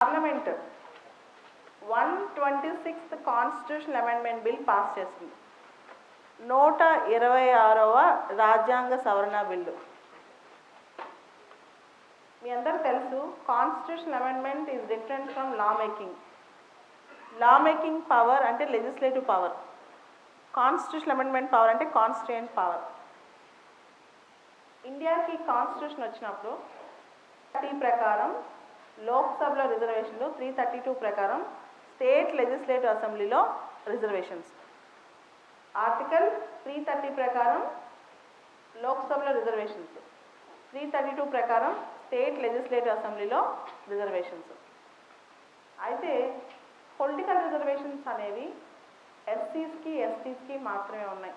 Parliament one twenty sixth constitution amendment bill pass చేసింది. నూట ఇరవై ఆరవ రాజ్యాంగ సవరణ బిల్లు. మీ అందరూ తెలుసు constitution amendment is different from law making law making power అంటే legislative power constitution amendment power అంటే కాన్స్టిట్యూయెంట్ పవర్ ఇండియాకి కాన్స్టిట్యూషన్ వచ్చినప్పుడు ప్రకారం లోక్సభలో రిజర్వేషన్లు త్రీ థర్టీ టూ ప్రకారం స్టేట్ లెజిస్లేటివ్ అసెంబ్లీలో రిజర్వేషన్స్. ఆర్టికల్ త్రీ థర్టీ ప్రకారం లోక్సభలో రిజర్వేషన్స్. త్రీ థర్టీ టూ ప్రకారం స్టేట్ లెజిస్లేటివ్ అసెంబ్లీలో రిజర్వేషన్స్. అయితే పొలిటికల్ రిజర్వేషన్స్ అనేవి ఎస్సీస్కి ఎస్టీస్కి మాత్రమే ఉన్నాయి.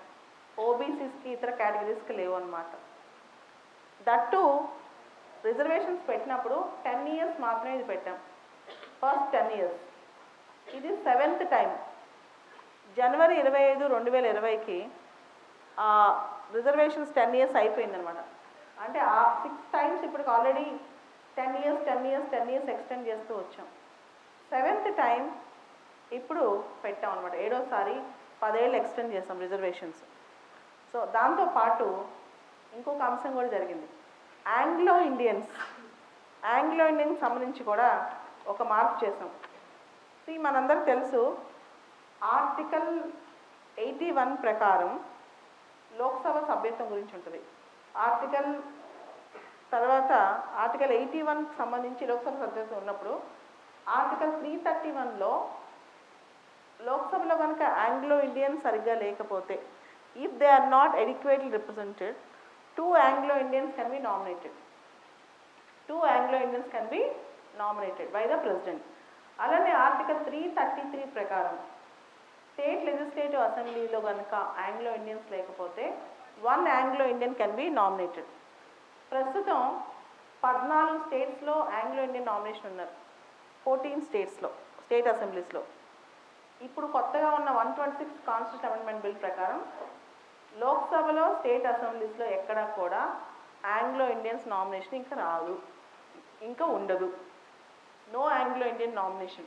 ఓబీసీస్కి ఇతర కేటగిరీస్కి లేవు అనమాట దట్టు రిజర్వేషన్స్ పెట్టినప్పుడు టెన్ ఇయర్స్ మాత్రమే ఇది పెట్టాం. ఫస్ట్ టెన్ ఇయర్స్ ఇది సెవెంత్ టైం జనవరి ఇరవై ఐదు రెండు వేల ఇరవైకి రిజర్వేషన్స్ టెన్ ఇయర్స్ అయిపోయిందనమాట అంటే ఆ సిక్స్ టైమ్స్ ఇప్పటికి already ten years ten years ten years extend చేస్తూ వచ్చాం. సెవెంత్ టైం ఇప్పుడు పెట్టాం అనమాట ఏడోసారి పదేళ్ళు ఎక్స్టెండ్ చేసాం రిజర్వేషన్స్. సో దాంతో పాటు ఇంకొక అంశం కూడా జరిగింది. ఆంగ్లో ఇండియన్స్ ఆంగ్లో ఇండియన్స్ సంబంధించి కూడా ఒక మార్పు చేసాం See, మనందరికి తెలుసు ఆర్టికల్ ఎయిటీ వన్ ప్రకారం లోక్సభ సభ్యత్వం గురించి ఉంటుంది. ఆర్టికల్ తర్వాత ఆర్టికల్ ఎయిటీ వన్కి సంబంధించి లోక్సభ సభ్యత్వం ఉన్నప్పుడు ఆర్టికల్ త్రీ థర్టీ వన్లో లోక్సభలో కనుక ఆంగ్లో ఇండియన్స్ సరిగ్గా లేకపోతే if they are not adequately represented two Anglo Indians can be nominated two Anglo Indians can be nominated by the president అలానే ఆర్టికల్ త్రీ థర్టీ త్రీ ప్రకారం స్టేట్ లెజిస్లేటివ్ అసెంబ్లీలో కనుక Anglo Indians లేకపోతే one Anglo Indian can be nominated ప్రస్తుతం పద్నాలుగు స్టేట్స్లో Anglo Indian nomination ఉన్నారు. Fourteen స్టేట్స్లో స్టేట్ అసెంబ్లీస్లో ఇప్పుడు కొత్తగా ఉన్న one twenty six constitution amendment bill ప్రకారం లోక్సభలో స్టేట్ అసెంబ్లీస్లో ఎక్కడా కూడా ఆంగ్లో ఇండియన్స్ నామినేషన్ ఇంకా రాదు. ఇంకా ఉండదు. No Anglo Indian nomination.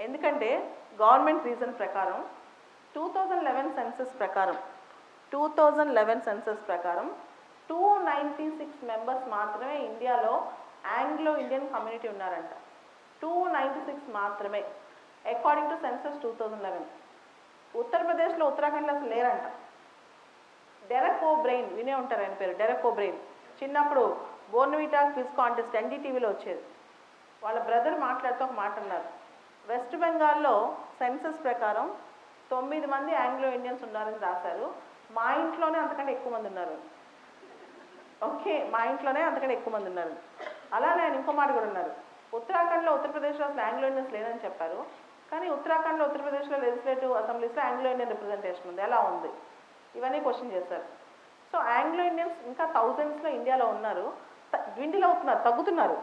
ఎందుకంటే గవర్నమెంట్ రీజన్ ప్రకారం టూ థౌజండ్ లెవెన్ సెన్సెస్ ప్రకారం టూ థౌజండ్ లెవెన్ సెన్సెస్ ప్రకారం టూ నైంటీ సిక్స్ మెంబర్స్ మాత్రమే ఇండియాలో ఆంగ్లో ఇండియన్ కమ్యూనిటీ ఉన్నారంట. టూ నైంటీ సిక్స్ మాత్రమే. According to census two thousand eleven ఉత్తరప్రదేశ్లో ఉత్తరాఖండ్లో అసలు లేరంట. డెరక్ ఓ బ్రెయిన్ వినే ఉంటారు ఆయన పేరు డెరక్ ఓ బ్రెయిన్. చిన్నప్పుడు బోర్నవిటా క్విజ్ కాంటెస్ట్ ఎన్డీటీవీలో వచ్చేది. వాళ్ళ బ్రదర్ మాట్లాడుతూ ఒక మాట అన్నారు. వెస్ట్ బెంగాల్లో సెన్సస్ ప్రకారం తొమ్మిది మంది ఆంగ్లో ఇండియన్స్ ఉన్నారని రాశారు. మా ఇంట్లోనే అంతకంటే ఎక్కువ మంది ఉన్నారు. ఓకే మా ఇంట్లోనే అంతకంటే ఎక్కువ మంది ఉన్నారు. అలానే ఆయన ఇంకో మాట కూడా ఉన్నారు ఉత్తరాఖండ్లో ఉత్తరప్రదేశ్లో అసలు ఆంగ్లో ఇండియన్స్ లేదని చెప్పారు. కానీ ఉత్తరాఖండ్లో ఉత్తరప్రదేశ్లో లెజిస్లేటివ్ అసెంబ్లీస్లో ఆంగ్లో ఇండియన్ రిప్రజెంటేషన్ ఉంది. ఎలా ఉంది? ఇవన్నీ క్వశ్చన్ చేశారు. సో ఆంగ్లో ఇండియన్స్ ఇంకా థౌజండ్స్లో ఇండియాలో ఉన్నారు. త- dwindle అవుతున్నారు తగ్గుతున్నారు.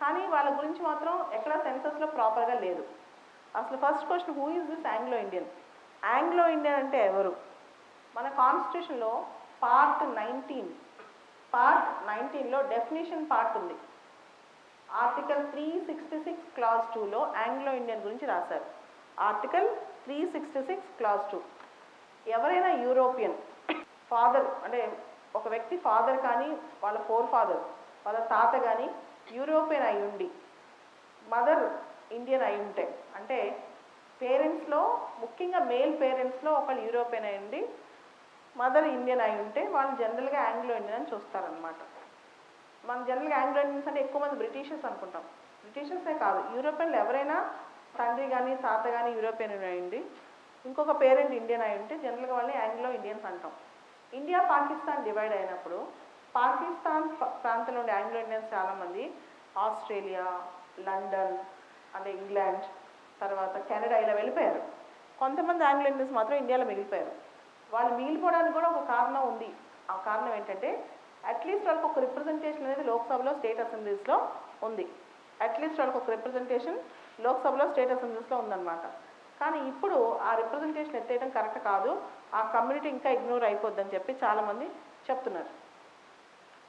కానీ వాళ్ళ గురించి మాత్రం ఎక్కడ సెన్సస్లో ప్రాపర్గా లేదు. అసలు first question who is this Anglo Indian Anglo Indian అంటే ఎవరు? మన కాన్స్టిట్యూషన్లో పార్ట్ నైన్టీన్ పార్ట్ నైన్టీన్లో డెఫినేషన్ పార్ట్ ఉంది. Article three sixty six clause టూలో ఆంగ్లో ఇండియన్ గురించి రాశారు. Article three sixty six clause two. ఎవరైనా యూరోపియన్ ఫాదర్ అంటే ఒక వ్యక్తి ఫాదర్ కానీ వాళ్ళ ఫోర్ ఫాదర్ వాళ్ళ తాత కానీ యూరోపియన్ అయి ఉండి మదర్ ఇండియన్ అయి ఉంటే అంటే పేరెంట్స్లో ముఖ్యంగా మేల్ పేరెంట్స్లో ఒకళ్ళు యూరోపియన్ అయి ఉండి మదర్ ఇండియన్ అయి ఉంటే వాళ్ళు జనరల్గా ఆంగ్లో ఇండియన్ అని చూస్తారనమాట మనం జనరల్గా ఆంగ్లో ఇండియన్స్ అంటే ఎక్కువ మంది బ్రిటిషర్స్ అనుకుంటాం. బ్రిటిషర్సే కాదు యూరోపియన్లు ఎవరైనా తండ్రి కానీ తాత కానీ యూరోపియన్ అయ్యండి ఇంకొక పేరెంట్ ఇండియన్ అయి ఉంటే జనరల్గా వాళ్ళని ఆంగ్లో ఇండియన్స్ అంటాం. ఇండియా పాకిస్తాన్ డివైడ్ అయినప్పుడు పాకిస్తాన్ ప్రాంతంలో ఉండే ఆంగ్లో ఇండియన్స్ చాలామంది ఆస్ట్రేలియా లండన్ అంటే ఇంగ్లాండ్ తర్వాత కెనడా ఇలా వెళ్ళిపోయారు. కొంతమంది ఆంగ్లో ఇండియన్స్ మాత్రం ఇండియాలో మిగిలిపోయారు. వాళ్ళు మిగిలిపోవడానికి కూడా ఒక కారణం ఉంది. ఆ కారణం ఏంటంటే అట్లీస్ట్ వాళ్ళకి ఒక రిప్రజెంటేషన్ అనేది లోక్సభలో స్టేట్ అసెంబ్లీస్లో ఉంది. అట్లీస్ట్ వాళ్ళకి ఒక రిప్రజెంటేషన్ లోక్సభలో స్టేట్ అసెంబ్లీస్లో ఉందన్నమాట. కానీ ఇప్పుడు ఆ రిప్రజెంటేషన్ ఎత్తేయడం కరెక్ట్ కాదు. ఆ కమ్యూనిటీ ఇంకా ఇగ్నోర్ అయిపోద్దని చెప్పి చాలామంది చెప్తున్నారు.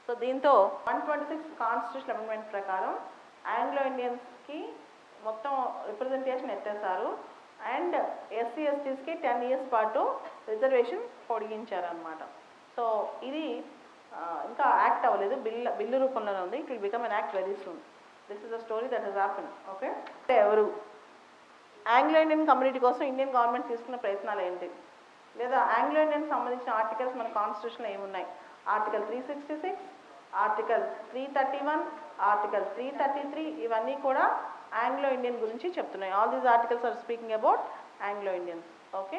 సో దీంతో one twenty six constitution amendment ప్రకారం ఆంగ్లో ఇండియన్స్కి మొత్తం రిప్రజెంటేషన్ ఎత్తేసారు అండ్ ఎస్సీ ఎస్టీస్కి టెన్ ఇయర్స్ పాటు రిజర్వేషన్ పొడిగించారనమాట సో ఇది ఇంకా యాక్ట్ అవ్వలేదు. బిల్ బిల్లు రూపంలోనే ఉంది. It will become an act very soon this is the story that has happen okay ఎవరు? ఆంగ్లో ఇండియన్ కమ్యూనిటీ కోసం ఇండియన్ గవర్నమెంట్ తీసుకున్న ప్రయత్నాలు ఏంటి? లేదా ఆంగ్లో ఇండియన్ సంబంధించిన ఆర్టికల్స్ మన కాన్స్టిట్యూషన్లో ఏమున్నాయి? Article three sixty six article three thirty one article three thirty three ఇవన్నీ కూడా ఆంగ్లో ఇండియన్ గురించి చెప్తున్నాయి. All these articles are speaking about Anglo Indians okay